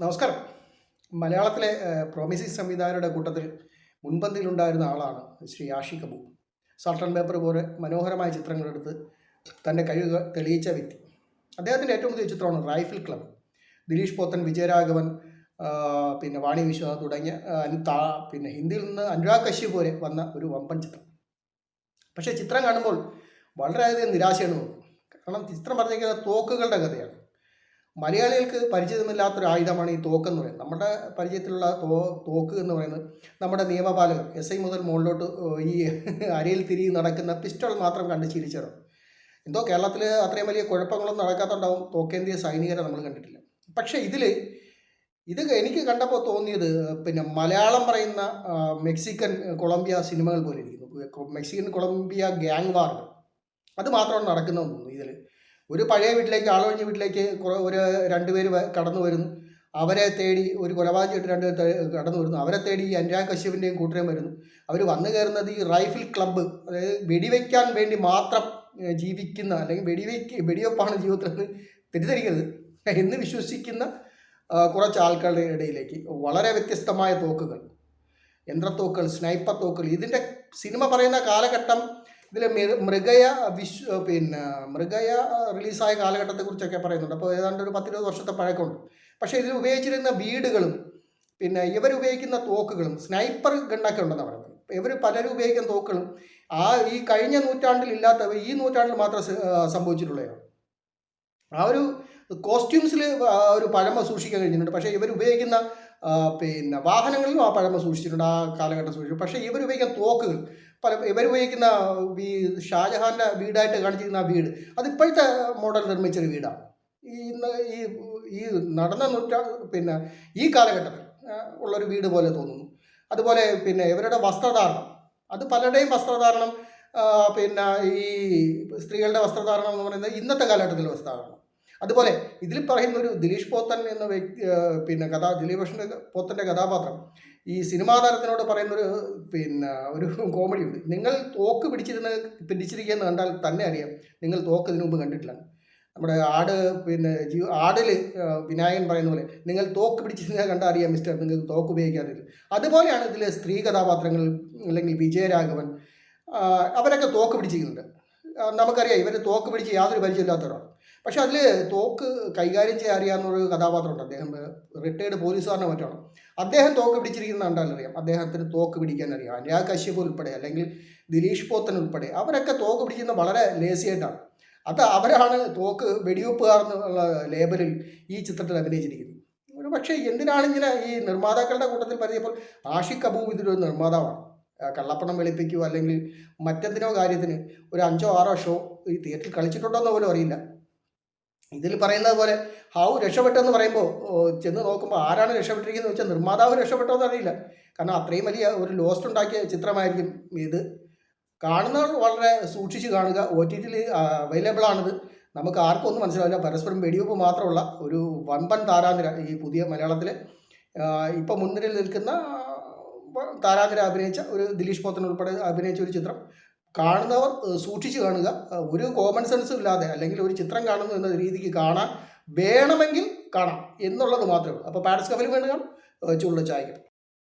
നമസ്കാരം. മലയാളത്തിലെ പ്രോമിസിംഗ് സംവിധായകരുടെ കൂട്ടത്തിൽ മുൻപന്തിയിലുണ്ടായിരുന്ന ആളാണ് Shri Ashi Kapoor. Salt and pepper പോലെ മനോഹരമായ ചിത്രങ്ങളെടുത്ത് തന്റെ കഴിവ് തെളിയിച്ച വ്യക്തി. അദ്ദേഹത്തിന്റെ ഏറ്റവും പുതിയ ചിത്രമാണ് റൈഫിൾ ക്ലബ് ദിലീഷ് പോത്തൻ വിജയരാഘവൻ പിന്നെ വാണി വിശ്വനാഥ് തുടങ്ങിയ താ- പിന്നെ ഹിന്ദിയിൽ നിന്ന് അനുരാഗ് കശ്യപ് പോലെ വന്ന ഒരു വമ്പൻ ചിത്രം. പക്ഷേ ചിത്രം കാണുമ്പോൾ വളരെയധികം നിരാശയാണ് കാരണം ചിത്രം പറഞ്ഞിരിക്കുന്നത് തോക്കുകളുടെ കഥയാണ്. മലയാളികൾക്ക് പരിചിതമില്ലാത്തൊരു ആയുധമാണ് ഈ തോക്ക് എന്ന് പറയുന്നത്. നമ്മുടെ പരിചയത്തിലുള്ള തോ തോക്ക് എന്ന് പറയുന്നത് നമ്മുടെ നിയമപാലകർ എസ് ഐ മുതൽ മുകളിലോട്ട് ഈ അരയിൽ തിരികെ നടക്കുന്ന പിസ്റ്റൾ മാത്രം കണ്ട് ശീലിച്ചവർ. എന്തോ കേരളത്തിൽ അത്രയും വലിയ കുഴപ്പങ്ങളൊന്നും നടക്കാത്തുണ്ടാവും തോക്കേന്ത്യ സൈനികരെ നമ്മൾ കണ്ടിട്ടില്ല. പക്ഷേ ഇതിൽ ഇത് എനിക്ക് കണ്ടപ്പോൾ തോന്നിയത് പിന്നെ മലയാളം പറയുന്ന മെക്സിക്കൻ കൊളംബിയ സിനിമകൾ പോലെ ഇരിക്കുന്നു. മെക്സിക്കൻ കൊളംബിയ ഗ്യാങ് വാറുകൾ. അത് മാത്രമാണ് നടക്കുന്നതെന്ന് തോന്നുന്നു ഇതിൽ. ഒരു പഴയ വീട്ടിലേക്ക് ആളൊഴിഞ്ഞ വീട്ടിലേക്ക് കുറേ ഒരു രണ്ടുപേര് കടന്നു വരുന്നു. അവരെ തേടി ഒരു കൊലപാതകമായിട്ട് രണ്ട് പേര് കടന്നു വരുന്നു. അവരെ തേടി ഈ അനുരാഗ് കശ്യപിന്റെയും കൂട്ടരെയും വരുന്നു. അവർ വന്നു കയറുന്നത് ഈ റൈഫിൾ ക്ലബ്ബ് അതായത് വെടിവെക്കാൻ വേണ്ടി മാത്രം ജീവിക്കുന്ന അല്ലെങ്കിൽ വെടിവെക്ക് വെടിവെപ്പാണ് ജീവിതത്തിൽ തെറ്റിദ്ധരിക്കരുത് എന്ന് വിശ്വസിക്കുന്ന കുറച്ച് ആൾക്കാരുടെ ഇടയിലേക്ക്. വളരെ വ്യത്യസ്തമായ തോക്കുകൾ. യന്ത്രത്തോക്കുകൾ സ്നൈപ്പർ തോക്കുകൾ. ഇതിന്റെ സിനിമ പറയുന്ന കാലഘട്ടം ഇതിൽ മൃഗയ വിശ്വ പിന്നെ മൃഗയ റിലീസായ കാലഘട്ടത്തെക്കുറിച്ചൊക്കെ പറയുന്നുണ്ട്. അപ്പോൾ ഏതാണ്ട് ഒരു പത്തിരുപത് വർഷത്തെ പഴക്കമുണ്ട്. പക്ഷേ ഇതിൽ ഉപയോഗിച്ചിരുന്ന വീടുകളും പിന്നെ ഇവർ ഉപയോഗിക്കുന്ന തോക്കുകളും സ്നൈപ്പർ ഗണ്ണൊക്കെ ഉണ്ടെന്ന് പറയുന്നത്. ഇവർ പലരും ഉപയോഗിക്കുന്ന തോക്കുകളും ആ ഈ കഴിഞ്ഞ നൂറ്റാണ്ടിൽ ഇല്ലാത്ത ഈ നൂറ്റാണ്ടിൽ മാത്രം സംഭവിച്ചിട്ടുള്ളതാണ്. ആ ഒരു കോസ്റ്റ്യൂംസിൽ ഒരു പഴമ സൂക്ഷിക്കാൻ കഴിഞ്ഞിട്ടുണ്ട്. പക്ഷേ ഇവർ ഉപയോഗിക്കുന്ന പിന്നെ വാഹനങ്ങളിലും ആ പഴമ സൂക്ഷിച്ചിട്ടുണ്ട് ആ കാലഘട്ടം സൂക്ഷിച്ചു. പക്ഷേ ഇവർ ഉപയോഗിക്കുന്ന തോക്കുകൾ പല ഇവർ ഉപയോഗിക്കുന്ന ഈ ഷാജഹാന്റെ വീടായിട്ട് കാണിച്ചിരിക്കുന്ന ആ വീട് അത് ഇപ്പോഴത്തെ മോഡൽ നിർമ്മിച്ചൊരു വീടാണ്. ഈ ഈ ഈ നടന്ന നൂറ്റാ പിന്നെ ഈ കാലഘട്ടത്തിൽ ഉള്ളൊരു വീട് പോലെ തോന്നുന്നു. അതുപോലെ പിന്നെ ഇവരുടെ വസ്ത്രധാരണം അത് പലരുടെയും വസ്ത്രധാരണം പിന്നെ ഈ സ്ത്രീകളുടെ വസ്ത്രധാരണം എന്ന് പറയുന്നത് ഇന്നത്തെ കാലഘട്ടത്തിലെ വസ്ത്രധാരണം അതുപോലെ ഇതിൽ പറയുന്ന ഒരു ദിലീഷ് പോത്തൻ എന്ന വ്യക്തി പിന്നെ കഥാ ദിലീപ് കൃഷ്ണ പോത്തന്റെ കഥാപാത്രം. ഈ സിനിമാ താരത്തിനോട് പറയുന്നൊരു പിന്നെ ഒരു കോമഡി ഉണ്ട്. നിങ്ങൾ തോക്ക് പിടിച്ചിരുന്ന് പിടിച്ചിരിക്കുകയെന്ന് കണ്ടാൽ തന്നെ അറിയാം നിങ്ങൾ തോക്ക് ഇതിനു മുമ്പ് കണ്ടിട്ടില്ല നമ്മുടെ ആട് പിന്നെ ജീ ആടിൽ വിനായകൻ പറയുന്ന പോലെ നിങ്ങൾ തോക്ക് പിടിച്ചിരുന്ന കണ്ടാൽ അറിയാം മിസ്റ്റർ നിങ്ങൾക്ക് തോക്ക് ഉപയോഗിക്കാറില്ല അതുപോലെയാണ് ഇതിലെ സ്ത്രീ കഥാപാത്രങ്ങൾ അല്ലെങ്കിൽ വിജയരാഘവൻ അവരൊക്കെ തോക്ക് പിടിച്ചിരിക്കുന്നുണ്ട്. നമുക്കറിയാം ഇവർ തോക്ക് പിടിച്ച് യാതൊരു പരിചയമില്ലാത്തവരാണ്. പക്ഷെ അതിൽ തോക്ക് കൈകാര്യം ചെയ്യാൻ അറിയാവുന്നൊരു കഥാപാത്രമുണ്ട് അദ്ദേഹം. റിട്ടയർഡ് പോലീസുകാരനെ മറ്റാണ്. അദ്ദേഹം തോക്ക് പിടിച്ചിരിക്കുന്ന കണ്ടാലറിയാം അദ്ദേഹത്തിന് തോക്ക് പിടിക്കാൻ അറിയാം. അനുരാഗ് കശ്യപ് ഉൾപ്പെടെ അല്ലെങ്കിൽ ദിലീഷ് പോത്തൻ ഉൾപ്പെടെ അവരൊക്കെ തോക്ക് പിടിക്കുന്ന വളരെ ലേസിയായിട്ടാണ് അത് അവരാണ് തോക്ക് വെടിവെപ്പുകാർ എന്നുള്ള ലേബലിൽ ഈ ചിത്രത്തിൽ അഭിനയിച്ചിരിക്കുന്നത്. ഒരു പക്ഷേ എന്തിനാണ് ഇങ്ങനെ ഈ നിർമ്മാതാക്കളുടെ കൂട്ടത്തിൽ പറയുമ്പോൾ ആഷിഖ് അബൂ ഇതിലൊരു നിർമ്മാതാവാണ്. കള്ളപ്പണം വെളുപ്പിക്കുകയോ അല്ലെങ്കിൽ മറ്റെന്തിനോ കാര്യത്തിന് ഒരു അഞ്ചോ ആറോ ഷോ ഈ തിയേറ്ററിൽ കളിച്ചിട്ടുണ്ടോ എന്ന് പോലും അറിയില്ല. ഇതിൽ പറയുന്നത് പോലെ ഹാവു രക്ഷപ്പെട്ടെന്ന് പറയുമ്പോൾ ചെന്ന് നോക്കുമ്പോൾ ആരാണ് രക്ഷപ്പെട്ടിരിക്കുന്നത് വെച്ചാൽ നിർമ്മാതാവ് രക്ഷപ്പെട്ടോ എന്ന് അറിയില്ല. കാരണം അത്രയും വലിയ ഒരു ലോസ്റ്റ് ഉണ്ടാക്കിയ ചിത്രമായിരിക്കും ഇത്. കാണുന്നവർ വളരെ സൂക്ഷിച്ച് കാണുക. ഒ ടി ടിയിൽ അവൈലബിൾ ആണിത്. നമുക്ക് ആർക്കും ഒന്നും മനസ്സിലാവില്ല. പരസ്പരം വെടിവെപ്പ് മാത്രമുള്ള ഒരു വൻപൻ താരാന്തര ഈ പുതിയ മലയാളത്തിലെ ഇപ്പം മുൻനിരയിൽ നിൽക്കുന്ന താരാതിര അഭിനയിച്ച ഒരു ദിലീഷ് പോത്തൻ ഉൾപ്പെടെ അഭിനയിച്ച ഒരു ചിത്രം. കാണുന്നവർ സൂക്ഷിച്ച് കാണുക. ഒരു കോമൺ സെൻസ് ഇല്ലാതെ അല്ലെങ്കിൽ ഒരു ചിത്രം കാണുന്നു എന്ന രീതിക്ക് കാണാൻ വേണമെങ്കിൽ കാണാം എന്നുള്ളത് മാത്രമേ ഉള്ളൂ. അപ്പോൾ പാരസ് കഫൽ വേണം കാണും. ചുള്ള ചായക്കും.